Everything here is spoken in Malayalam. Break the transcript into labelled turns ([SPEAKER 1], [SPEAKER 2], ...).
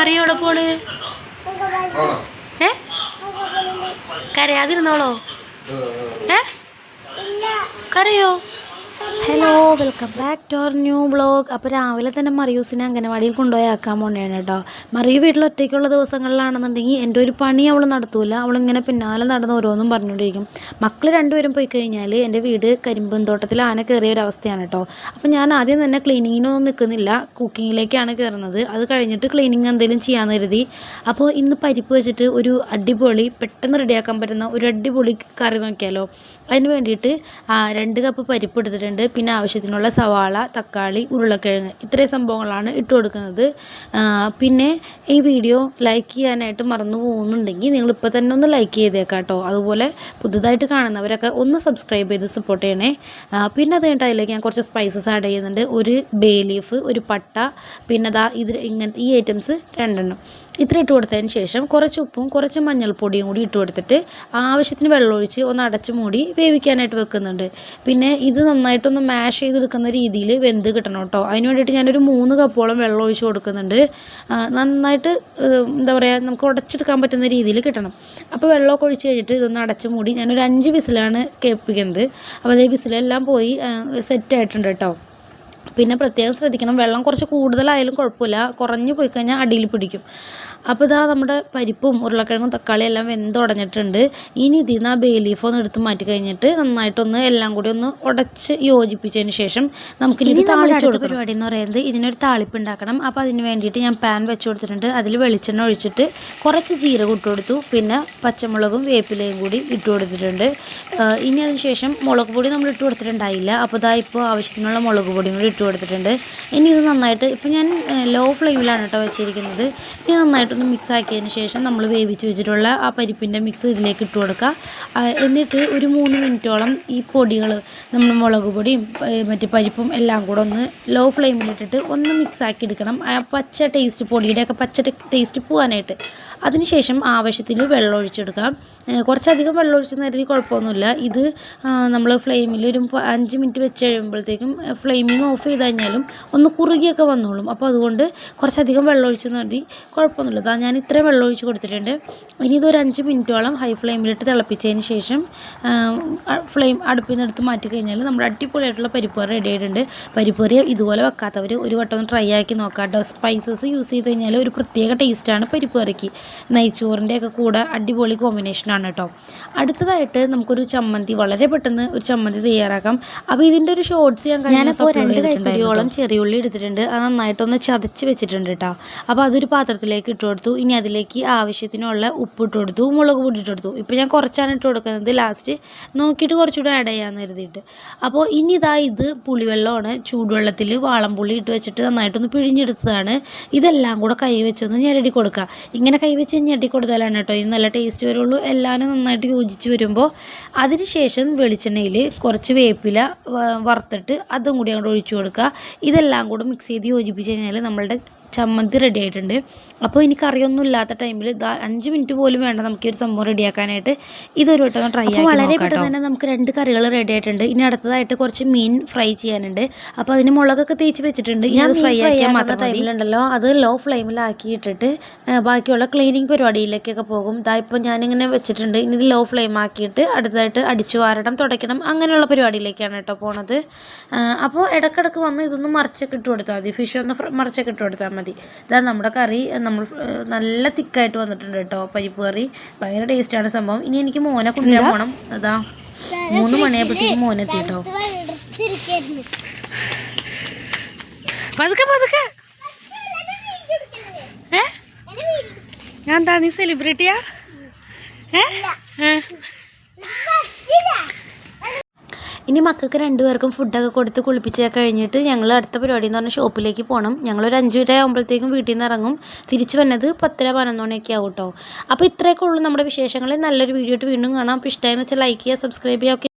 [SPEAKER 1] മറിയോടെ പോണ് ഏ? കരയാതിരുന്നോളോ? ഏ? കരയോ? Hello welcome back to our new blog അപ്പോൾ രാവിലെ തന്നെ മറിയൂസിനെ അംഗനവാടിയിൽ കൊണ്ടുപോയി ആക്കാൻ പോണേണ് കേട്ടോ മറിയു വീട്ടിൽ ഒറ്റയ്ക്കുള്ള ദിവസങ്ങളിലാണെന്നുണ്ടെങ്കിൽ എന്റെ ഒരു പണി അവൾ നടത്തൂല. അവളിങ്ങനെ പിന്നാലെ നടന്ന് ഓരോന്നും പറഞ്ഞുകൊണ്ടിരിക്കും. മക്കൾ രണ്ടുപേരും പോയി കഴിഞ്ഞാൽ എന്റെ വീട് കരിമ്പൻ തോട്ടത്തിൽ ആന കയറിയ ഒരു അവസ്ഥയാണ് കേട്ടോ അപ്പോൾ ഞാൻ ആദ്യം തന്നെ ക്ലീനിങ്ങിനൊന്നും നിൽക്കുന്നില്ല. കുക്കിങ്ങിലേക്കാണ് കയറുന്നത്. അത് കഴിഞ്ഞിട്ട് ക്ലീനിങ് എന്തെങ്കിലും ചെയ്യാമെന്ന് കരുതി. അപ്പോൾ ഇന്ന് പരിപ്പ് വെച്ചിട്ട് ഒരു അടിപൊളി പെട്ടെന്ന് റെഡിയാക്കാൻ പറ്റുന്ന ഒരു അടിപൊളി കറി നോക്കിയാലോ. അതിന് വേണ്ടിയിട്ട് രണ്ട് കപ്പ് പരിപ്പ് എടുത്തിട്ടുണ്ട്. പിന്നെ ആവശ്യത്തിനുള്ള സവാള തക്കാളി ഉരുളക്കിഴങ്ങ്. ഇത്രയും സംഭവങ്ങളാണ് ഇട്ട് കൊടുക്കുന്നത് പിന്നെ ഈ വീഡിയോ ലൈക്ക് ചെയ്യാനായിട്ട് മറന്നു പോകുന്നുണ്ടെങ്കിൽ നിങ്ങൾ ഇപ്പോൾ തന്നെ ഒന്ന് ലൈക്ക് ചെയ്തേക്കാം കേട്ടോ. അതുപോലെ പുതുതായിട്ട് കാണുന്നവരൊക്കെ ഒന്ന് സബ്സ്ക്രൈബ് ചെയ്ത് സപ്പോർട്ട് ചെയ്യണേ. പിന്നെ അത് കഴിഞ്ഞിട്ട് അതിലേക്ക് ഞാൻ കുറച്ച് സ്പൈസസ് ആഡ് ചെയ്യുന്നുണ്ട്. ഒരു ബേ ലീഫ് ഒരു പട്ട പിന്നെ ദാ ഇത് ഇങ്ങനത്തെ ഈ ഐറ്റംസ് രണ്ടെണ്ണം. ഇത്ര ഇട്ട് കൊടുത്തതിന് ശേഷം കുറച്ച് ഉപ്പും കുറച്ച് മഞ്ഞൾപ്പൊടിയും കൂടി ഇട്ട് കൊടുത്തിട്ട് ആവശ്യത്തിന് വെള്ളമൊഴിച്ച് ഒന്ന് അടച്ചു മൂടി വേവിക്കാനായിട്ട് വെക്കുന്നുണ്ട്. പിന്നെ ഇത് നന്നായിട്ടൊന്ന് മാഷ് ചെയ്തെടുക്കുന്ന രീതിയിൽ വെന്ത് കിട്ടണം കേട്ടോ. അതിന് വേണ്ടിയിട്ട് ഞാനൊരു മൂന്ന് കപ്പോളം വെള്ളം ഒഴിച്ച് കൊടുക്കുന്നുണ്ട്. നന്നായിട്ട് ഏഹ്, എന്താ പറയുക നമുക്ക് ഉടച്ചെടുക്കാൻ പറ്റുന്ന രീതിയിൽ കിട്ടണം. അപ്പോൾ വെള്ളമൊക്കെ ഒഴിച്ച് കഴിഞ്ഞിട്ട് ഇതൊന്ന് അടച്ചു മൂടി ഞാനൊരു അഞ്ച് വിസിലാണ് കേൾപ്പിക്കുന്നത്. അപ്പോൾ അതേ വിസിലെല്ലാം പോയി സെറ്റ് ആയിട്ടുണ്ട് കേട്ടോ. പിന്നെ പ്രത്യേകം ശ്രദ്ധിക്കണം. വെള്ളം കുറച്ച് കൂടുതലായാലും കുഴപ്പമില്ല. കുറഞ്ഞു പോയി കഴിഞ്ഞാൽ അടിയിൽ പിടിക്കും. അപ്പോൾ ഇതാ നമ്മുടെ പരിപ്പും ഉരുളക്കിഴങ്ങും തക്കാളി എല്ലാം വെന്തുടഞ്ഞിട്ടുണ്ട് ഇനി ഇതിൽ നിന്ന് ആ ബേ ലീഫ് ഒന്ന് എടുത്ത് മാറ്റി കഴിഞ്ഞിട്ട് നന്നായിട്ടൊന്ന് എല്ലാം കൂടി ഒന്ന് ഉടച്ച് യോജിപ്പിച്ചതിന് ശേഷം നമുക്ക് ഇനി താളിച്ച് കൊടുക്കണം. പരിപാടി എന്ന് പറയുന്നത് ഇതിനൊരു താളിപ്പ് ഉണ്ടാക്കണം. അപ്പോൾ അതിന് വേണ്ടിയിട്ട് ഞാൻ പാൻ വെച്ച് കൊടുത്തിട്ടുണ്ട്. അതിൽ വെളിച്ചെണ്ണ ഒഴിച്ചിട്ട് കുറച്ച് ജീരകം ഇട്ട് കൊടുത്തു. പിന്നെ പച്ചമുളകും വേപ്പിലയും കൂടി ഇട്ട് കൊടുത്തിട്ടുണ്ട്. ഇനി അതിന് ശേഷം മുളക് പൊടി നമ്മൾ ഇട്ട് കൊടുത്തിട്ടുണ്ടായില്ല. അപ്പോൾ ഇതാ ഇപ്പോൾ ആവശ്യത്തിനുള്ള മുളക് പൊടിയും കൂടി ഇട്ട് കൊടുത്തിട്ടുണ്ട്. ഇനി ഇത് നന്നായിട്ട് ഇപ്പോൾ ഞാൻ ലോ ഫ്ലെയിമിലാണ് കേട്ടോ വെച്ചിരിക്കുന്നത്. ഇനി നന്നായിട്ടൊന്ന് മിക്സ് ആക്കിയതിന് ശേഷം നമ്മൾ വേവിച്ച് വെച്ചിട്ടുള്ള ആ പരിപ്പിന്റെ മിക്സ് ഇതിലേക്ക് ഇട്ട് കൊടുക്കുക എന്നിട്ട് ഒരു മൂന്ന് മിനിറ്റോളം ഈ പൊടികൾ നമ്മൾ മുളക് പൊടിയും മറ്റേ പരിപ്പും എല്ലാം കൂടെ ഒന്ന് ലോ ഫ്ലെയിമിലിട്ടിട്ട് ഒന്ന് മിക്സ് ആക്കി എടുക്കണം. ആ പച്ച ടേസ്റ്റ് പൊടിയുടെയൊക്കെ പച്ച ടേസ്റ്റ് പോകാനായിട്ട് അതിനുശേഷം ആവശ്യത്തിൽ വെള്ളം ഒഴിച്ചെടുക്കാം കുറച്ചധികം വെള്ളം ഒഴിച്ചെന്ന് കരുതി കുഴപ്പമൊന്നുമില്ല. ഇത് നമ്മൾ ഫ്ലെയിമിൽ ഒരു അഞ്ച് മിനിറ്റ് വെച്ച് കഴിയുമ്പോഴത്തേക്കും ഫ്ലെയിമിങ് ഓഫ് ചെയ്ത് കഴിഞ്ഞാലും ഒന്ന് കുറുകിയൊക്കെ വന്നോളും. അപ്പോൾ അതുകൊണ്ട് കുറച്ചധികം വെള്ളം ഒഴിച്ചെന്ന് കരുതി കുഴപ്പമൊന്നുമില്ല. അതാ ഞാൻ ഇത്രയും വെള്ളം ഒഴിച്ച് കൊടുത്തിട്ടുണ്ട്. ഇനി ഇതൊരു അഞ്ച് മിനിറ്റോളം ഹൈ ഫ്ലെയിമിലിട്ട് തിളപ്പിച്ചതിന് ശേഷം ഫ്ലെയിം അടുപ്പിൽ നിന്ന് എടുത്ത് മാറ്റി കഴിഞ്ഞാൽ നമ്മൾ അടിപൊളിയായിട്ടുള്ള പരിപ്പറി റെഡി ആയിട്ടുണ്ട്. പരിപ്പറി ഇതുപോലെ വെക്കാത്തവർ ഒരു വട്ടം ഒന്ന് ട്രൈ ആക്കി നോക്കാം കേട്ടോ സ്പൈസസ് യൂസ് ചെയ്ത് കഴിഞ്ഞാൽ ഒരു പ്രത്യേക ടേസ്റ്റാണ് പരിപ്പറിക്ക് ഒക്കെ കൂടെ അടിപൊളി കോമ്പിനേഷനാണ് കേട്ടോ അടുത്തതായിട്ട് നമുക്കൊരു ചമ്മന്തി വളരെ പെട്ടെന്ന് ഒരു ചമ്മന്തി തയ്യാറാക്കാം. അപ്പോൾ ഇതിന്റെ ഒരു ഷോർട്സ് ഞാൻ ഞാനിപ്പോൾ രണ്ട് കൈപ്പിടിയോളം ചെറിയുള്ളി എടുത്തിട്ടുണ്ട്. അത് നന്നായിട്ടൊന്ന് ചതച്ച് വെച്ചിട്ടുണ്ട് കേട്ടോ അപ്പോൾ അതൊരു പാത്രത്തിലേക്ക് ഇട്ട് കൊടുത്തു. ഇനി അതിലേക്ക് ആവശ്യത്തിനുള്ള ഉപ്പ് ഇട്ട് കൊടുത്തു. മുളക് പൊടി ഇട്ട് കൊടുത്തു. ഇപ്പോൾ ഞാൻ കുറച്ചാണ് ഇട്ട് കൊടുക്കുന്നത്. ലാസ്റ്റ് നോക്കിയിട്ട് കുറച്ചുകൂടെ ആഡ് ചെയ്യാമെന്ന് കരുതിയിട്ട്. അപ്പോൾ ഇനി ഇതാ ഇത് പുളിവെള്ളമാണ്. ചൂടുവെള്ളത്തിൽ വാളംപുളി ഇട്ട് വെച്ചിട്ട് നന്നായിട്ടൊന്ന് പിഴിഞ്ഞെടുത്തതാണ്. ഇതെല്ലാം കൂടെ കൈ വെച്ചൊന്ന് ഞെരടി കൊടുക്കുക ഇങ്ങനെ കൈ വെച്ച് ഞെട്ടിക്കൊടുത്താലാണ് കൊടുത്താലാണ് കേട്ടോ. ഇത് നല്ല ടേസ്റ്റ് വരുള്ളൂ. എല്ലാവരും നന്നായിട്ട് യോജിച്ച് വരുമ്പോൾ അതിനുശേഷം വെളിച്ചെണ്ണയിൽ കുറച്ച് വേപ്പില വറുത്തിട്ട് അതും കൂടി അങ്ങോട്ട് ഒഴിച്ചു കൊടുക്കുക. ഇതെല്ലാം കൂടെ മിക്സ് ചെയ്ത് യോജിപ്പിച്ച് കഴിഞ്ഞാൽ നമ്മളുടെ ചമ്മന്തി റെഡി ആയിട്ടുണ്ട്. അപ്പോൾ ഇനി കറിയൊന്നും ഇല്ലാത്ത ടൈമിൽ ഇതാ അഞ്ച് മിനിറ്റ് പോലും വേണ്ട നമുക്ക് ഈ ഒരു സംഭവം റെഡിയാക്കാനായിട്ട് ഇതൊരു വട്ടം ട്രൈ ആക്കി വളരെ പെട്ടെന്ന് തന്നെ നമുക്ക് രണ്ട് കറികൾ റെഡി ആയിട്ടുണ്ട്. ഇനി അടുത്തതായിട്ട് കുറച്ച് മീൻ ഫ്രൈ ചെയ്യാനുണ്ട്. അപ്പോൾ അതിന് മുളകൊക്കെ തേച്ച് വെച്ചിട്ടുണ്ട്. ഞാൻ ഫ്രൈ ആക്കിയാൽ മാത്രം ടൈമിലുണ്ടല്ലോ അത് ലോ ഫ്ലെയിമിലാക്കിയിട്ടിട്ട് ബാക്കിയുള്ള ക്ലീനിങ് പരിപാടിയിലേക്കൊക്കെ പോകും. ഇതാ ഇപ്പോൾ ഞാനിങ്ങനെ വെച്ചിട്ടുണ്ട്. ഇനി ഇത് ലോ ഫ്ലെയിം ആക്കിയിട്ട് അടുത്തതായിട്ട് അടിച്ചു വാരണം തുടയ്ക്കണം അങ്ങനെയുള്ള പരിപാടിയിലേക്കാണ് കേട്ടോ പോണത്. അപ്പോൾ ഇടക്കിടക്ക് വന്ന് ഇതൊന്ന് മറിച്ചൊക്കെ ഇട്ട് കൊടുത്താൽ മതി. ഫിഷ് ഒന്ന് മറിച്ചൊക്കെ ഇട്ട് കൊടുത്താൽ മതി ഇതാ നമ്മുടെ കറി നമ്മൾ നല്ല തിക്കായിട്ട് വന്നിട്ടുണ്ട് കേട്ടോ പരിപ്പ് കറി. ഭയങ്കര ടേസ്റ്റാണ് സംഭവം. ഇനി എനിക്ക് മോനെ കൊണ്ടുവരാൻ പോകണം അതാ മൂന്ന് മണിയായപ്പോഴത്തേക്കും മോനെ എത്തി കേട്ടോ പതുക്കെ പതുക്കെ. ഏ? ഞാൻ എന്താ നീ സെലിബ്രിറ്റിയാ ഏ? ഏ? ഇനി മക്കൾക്ക് രണ്ടുപേർക്കും ഫുഡൊക്കെ കൊടുത്ത് കുളിപ്പിച്ചൊക്കെ കഴിഞ്ഞിട്ട് ഞങ്ങൾ അടുത്ത പരിപാടി എന്ന് പറഞ്ഞാൽ ഷോപ്പിലേക്ക് പോകണം ഞങ്ങളൊരു അഞ്ചു വരെ ആകുമ്പോഴത്തേക്കും വീട്ടിൽ നിന്ന് ഇറങ്ങും. തിരിച്ചു വന്നത് പത്തര പതിനൊന്ന് മണിയൊക്കെ ആവും കേട്ടോ അപ്പോൾ ഇത്രയൊക്കെ ഉള്ളൂ നമ്മുടെ വിശേഷങ്ങൾ നല്ലൊരു വീഡിയോ ആയിട്ട് വീണ്ടും കാണാം. അപ്പോൾ ഇഷ്ടമായെന്ന് വെച്ചാൽ ലൈക്ക് ചെയ്യുക സബ്സ്ക്രൈബ് ചെയ്യുക.